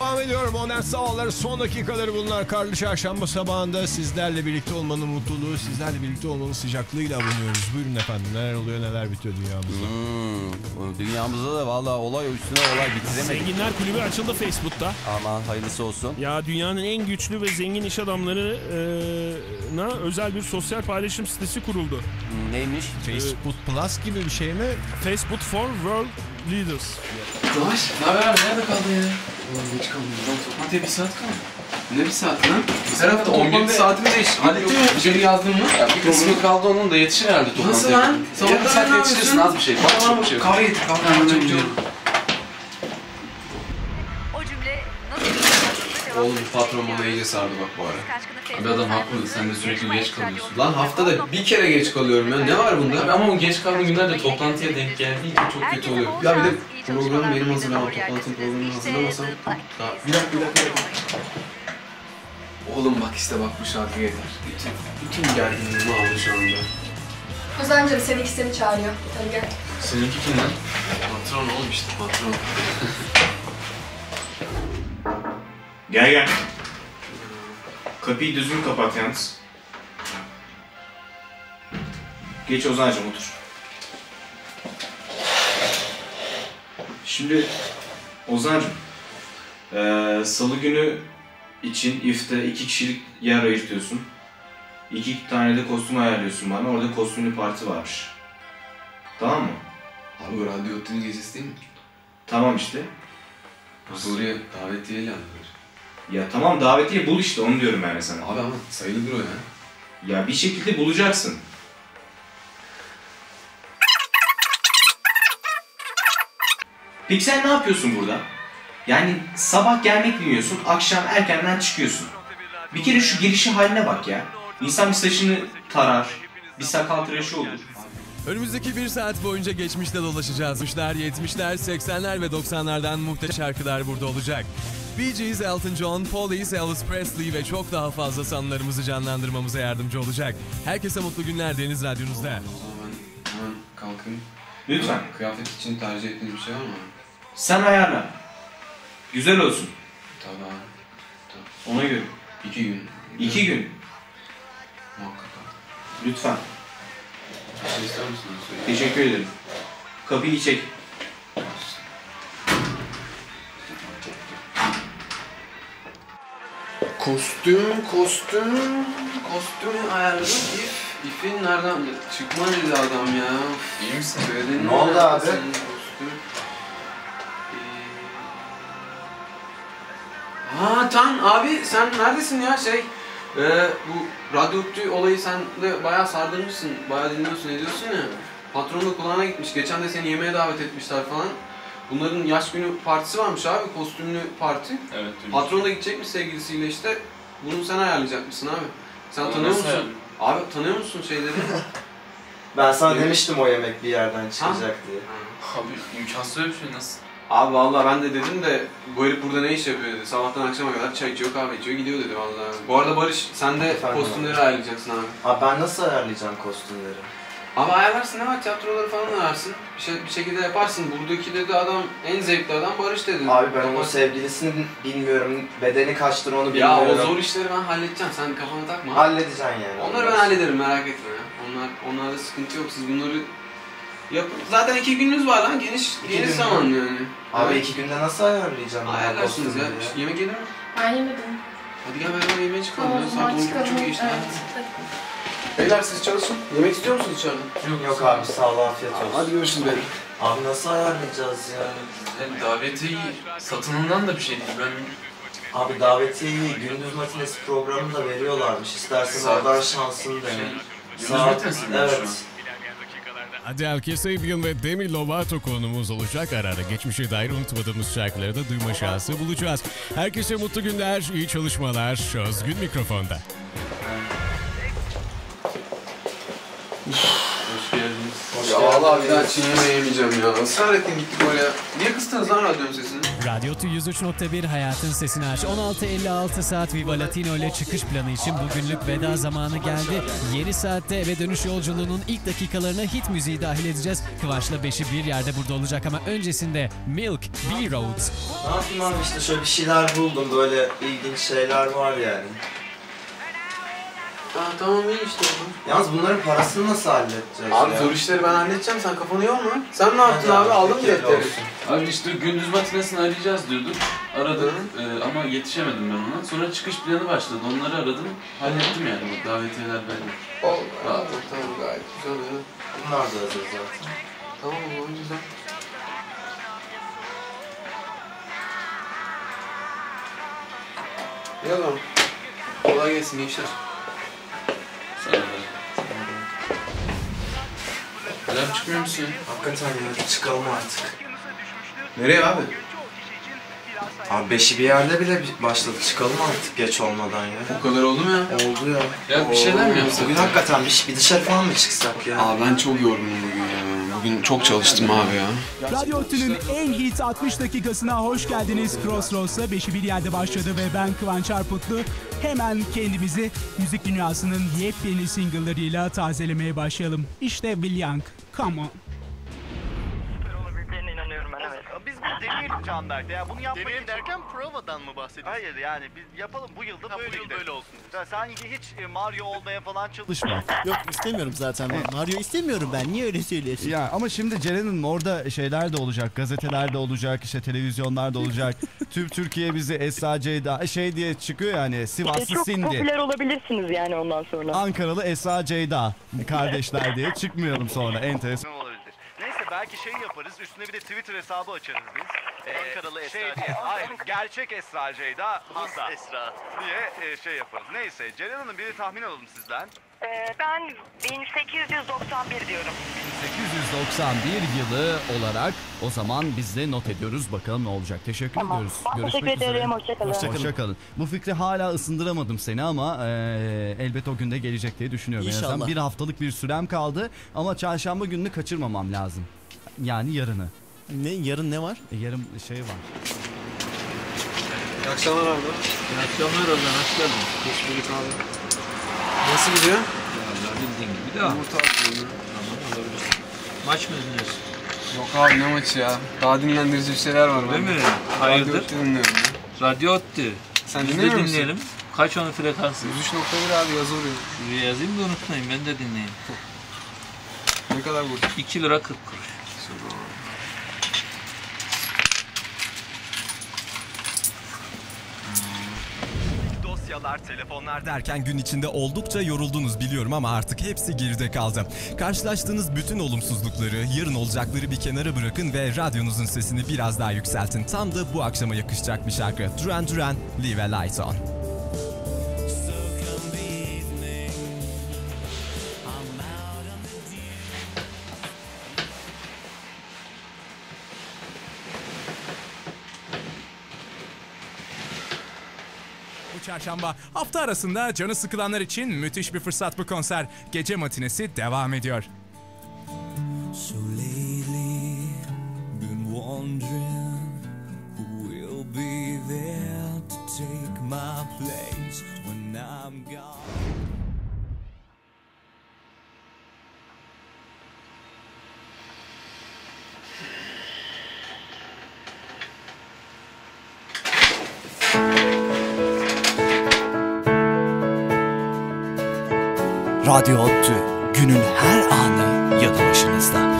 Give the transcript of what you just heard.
devam ediyor. Modern Sabahlar son dakikaları bunlar. Karlı çarşamba sabahında sizlerle birlikte olmanın mutluluğu, sizlerle birlikte olmanın sıcaklığıyla bulunuyoruz. Buyurun efendim neler oluyor neler bitiyor dünyamızda. Hmm, dünyamızda da valla olay üstüne olay bitiremedik. Zenginler Kulübü açıldı Facebook'ta. Aman hayırlısı olsun. Ya dünyanın en güçlü ve zengin iş adamlarına özel bir sosyal paylaşım sitesi kuruldu. Hmm, Neymiş? Facebook Plus gibi bir şey mi? Facebook for World Leaders. Yavaş, ne haber? Nerede kaldın ya? Ulan geç kaldım. Lan toplantıya bir saat kaldı. Ne bir saat lan? Her hafta 11 saatimi değiş. Hallettin mi? Bir şey yazdın mı? Ya bir kısmı kaldı onun da yetişir herhalde toplantıya. Nasıl lan? Sabahtan Sabahtan saat ne yetişirsin yapıyorsun? az bir şey. Bak çok bir şey. Kahve getir, kahve getir. Oğlum patron bana iyice sardı bak bu ara. Abi adam haklı. Sen de sürekli geç kalıyorsun. Lan haftada bir kere geç kalıyorum ya. Ne var bunda? Abi ama o geç kaldığın günler de toplantıya denk geldiği için çok kötü oluyor. Ya bir de programı benim hazırlamam, toplantı programını hazırlamasam... Ya bir dakika, bir dakika, bir dakika. Oğlum bak işte bak bu şarkı yeter. Bütün, bütün gerginliğimi aldı şu anda. Ozan'cığım seninki seni çağırıyor. Hadi gel. Seninki kim lan? Patron oğlum işte patron. Gel gel. Kapıyı düzgün kapat yalnız. Geç Ozan'cığım otur. Şimdi Ozan'cığım, eee salı günü için ifte iki kişilik yer ayırtıyorsun. İki tane de kostüm ayarlıyorsun bana. Orada kostümlü parti varmış. Tamam mı? Abi radyo otun gecesi değil mi? Tamam işte. Buraya davetiyeyle aldılar. Ya tamam davetiye bul işte onu diyorum de sana. Abi ama sayılıdır o ya. Ya bir şekilde bulacaksın. Peki sen ne yapıyorsun burada? Yani sabah gelmek bilmiyorsun, akşam erkenden çıkıyorsun. Bir kere şu gelişi haline bak ya. İnsan bir saçını tarar, bir sakal tıraşı olur. Önümüzdeki bir saat boyunca geçmişte dolaşacağız. 60'lar, 70'ler, 80'ler ve 90'lardan muhteşem şarkılar burada olacak. Bee Gees, Elton John, Police, Elvis Presley ve çok daha fazla sanlarımızı canlandırmamıza yardımcı olacak. Herkese mutlu günler Deniz Radyonuzda. O zaman ben hemen kalkayım. Lütfen. Kıyafet için tercih ettiğiniz bir şey var mı? Sen ayarla. Güzel olsun. Tabii abi. Ona göre. İki gün. İki gün. Muhakkak. Lütfen. İster. Teşekkür ederim. Kapıyı çek. Kostüm, kostüm, kostüm ayarladım. İf, ifin nereden? Çıkma dedi adam ya. İyi misin? Söyledin Ne oldu abi? Senin kostüm. Ee... Ha Tan abi sen neredesin ya şey? Ee, bu radyo Ottu olayı sen de bayağı sardırmışsın. Bayağı dinliyorsun ediyorsun ya. Patron da kulağına gitmiş. Geçen de seni yemeğe davet etmişler falan. Bunların yaş günü partisi varmış abi. Kostümlü parti. Evet. Patron da gidecekmiş sevgilisiyle işte. Bunu sen ayarlayacakmışsın abi. Sen tanıyor nasıl musun? yani? Abi tanıyor musun şeyleri? Ben sana Evet. demiştim o yemek bir yerden çıkacak diye. Abi imkansız öyle bir şey nasıl? Abi vallahi ben de dedim de bu herif burada ne iş yapıyor dedi. Sabahtan akşama kadar çay içiyor, kahve içiyor, gidiyor dedi vallahi. Bu arada Barış sen de Efendim kostümleri ayarlayacaksın abi. Abi ben nasıl ayarlayacağım kostümleri? Abi ayarlarsın ne var tiyatroları falan ayarlarsın. Bir, şey, bir şekilde yaparsın. Buradaki dedi adam en zevkli adam Barış dedi. Abi ben onun Kapat- sevgilisini bilmiyorum, bedeni kaçtır onu Ya bilmiyorum. o zor işleri ben halledeceğim. Sen kafana takma. Halledeceksin yani. Onları ben hallederim merak etme ya. Onlar onlarda sıkıntı yok. Siz bunları yapın. Zaten iki gününüz var lan. Geniş İki geniş gün mü? zaman yani. Abi Evet. iki günde nasıl ayarlayacağım ben Ayarlarsınız ya. kostümleri? Yemek yenir mi? Ben yemedim. Hadi gel beraber yemeğe çıkalım. Tamam o ya. zaman Saat on çıkalım. buçuk geçti. Evet. Beyler siz çalışın. Yemek istiyor musunuz içeride? Yok abi sağ ol afiyet olsun. Hadi görüşürüz beyler. Abi nasıl ayarlayacağız ya? Yani davetiyeyi satınından da bir şey değil. Ben Abi davetiyeyi gündüz matinesi programında veriyorlarmış. İstersen Saat- oradan şansını dene. gündüz matinesi mi şu an? Evet. Adele Kesabian ve Demi Lovato konumuz olacak. Ara ara geçmişe dair unutmadığımız şarkıları da duyma şansı bulacağız. Herkese mutlu günler, iyi çalışmalar. Özgün mikrofonda. Hoş. Ya vallahi bir daha yemeyeceğim ya. Israr ettin gittik oraya. Niye kıstınız lan radyonun sesini? Radyo Tu 103.1 Hayatın Sesini Aç. 16.56 saat Viva Latino ile çıkış planı için bugünlük veda zamanı geldi. Yeni saatte eve dönüş yolculuğunun ilk dakikalarına hit müziği dahil edeceğiz. Kıvanç'la Beşi bir yerde burada olacak ama öncesinde Milk, B-Roads. Ne yapayım abi işte şöyle bir şeyler buldum. Böyle ilginç şeyler var yani. Aa, tamam iyi işte. Yalnız bunların parasını nasıl halledeceğiz Abi ya? zor işleri ben halledeceğim. Sen kafanı yorma. Sen ne yaptın abi? Aldın mı defteri? olsun. Abi işte gündüz matinesini arayacağız diyorduk. Aradık e, ama yetişemedim ben ona. Sonra çıkış planı başladı. Onları aradım. Hallettim yani bu davetiyeler belli. Ol. Tamam, gayet güzel ya. Bunlar da hazır zaten. Tamam o güzel. İyi zaman. Kolay gelsin gençler. Sana Hala çıkmıyor musun? Hakikaten ya çıkalım artık. Nereye abi? Abi beşi bir yerde bile başladı. Çıkalım artık geç olmadan ya. O kadar oldu mu ya? Oldu ya. Ya bir şeyler mi yapsak? Bugün hakikaten bir, bir dışarı falan mı çıksak ya? Abi ben çok yorgunum bugün ya. Bugün çok çalıştım abi ya. Radyo Otü'nün en hit 60 dakikasına hoş geldiniz. Crossroads'la beşi bir yerde başladı ve ben Kıvanç Arputlu. Hemen kendimizi müzik dünyasının yepyeni single'larıyla tazelemeye başlayalım. İşte Will Young, Come On. Biz bunu deneyelim Canberk'te ya. Bunu yapmak Deneyelim derken provadan mı bahsediyorsun? Hayır yani biz yapalım bu yılda böyle bu yıl böyle olsun. Sen, sen hiç e, Mario olmaya falan çalışma. Yok istemiyorum zaten ben. Mario istemiyorum ben. Niye öyle söylüyorsun? Ya ama şimdi Ceren'in orada şeyler de olacak, gazetelerde olacak, işte televizyonlarda olacak. Tüm Türkiye bizi Esra Ceyda şey diye çıkıyor yani Sivaslı çok Sindi. popüler olabilirsiniz yani ondan sonra. Ankaralı Esra Ceyda kardeşler diye çıkmayalım sonra enteresan. Belki şey yaparız. Üstüne bir de Twitter hesabı açarız biz. Ankaralı Esra şey diye, Hayır, gerçek Esra Ceyda Hasa. Esra. Diye e, şey yaparız. Neyse Ceren Hanım bir tahmin alalım sizden. Ee, ben 1891 diyorum. 891 yılı olarak o zaman biz de not ediyoruz. Bakalım ne olacak. Teşekkür Tamam. ediyoruz. Ben Görüşmek teşekkür üzere. ederim, hoşça kalın. Hoşça Hoşça kalın. Bu fikri hala ısındıramadım seni ama e, elbet o günde gelecek diye düşünüyorum. En azından İnşallah. bir haftalık bir sürem kaldı ama çarşamba gününü kaçırmamam lazım. Yani yarını. Ne yarın ne var? E, yarın şey var. İyi akşamlar abi. İyi akşamlar Ozan, hoş geldin. Hoş bulduk abi. Nasıl gidiyor? Valla bildiğin gibi devam. Yumurta atıyorum. Tamam, olabilir. Maç mı izliyorsun? Yok abi ne maçı ya. Daha dinlendirici bir şeyler var. Bende. mi? Radyo Hayırdır? Ottu dinliyorum ya. Radyo Ottu. Sen Biz de dinlemiyor musun? dinleyelim. Kaç onun frekansı? 103.1 abi yazı vuruyor. Bir yazayım da unutmayın, ben de dinleyeyim. Ne kadar vurdu? 2 lira 40 kuruş. Dosyalar, telefonlar derken gün içinde oldukça yoruldunuz biliyorum ama artık hepsi geride kaldı. Karşılaştığınız bütün olumsuzlukları, yarın olacakları bir kenara bırakın ve radyonuzun sesini biraz daha yükseltin. Tam da bu akşama yakışacak bir şarkı. Duran Duran, Leave a Light On. Çarşamba hafta arasında canı sıkılanlar için müthiş bir fırsat bu konser. Gece matinesi devam ediyor. So lately, been wondering who will be there to take my place when I'm gone. Radyo Ottu günün her anı yanı başınızda.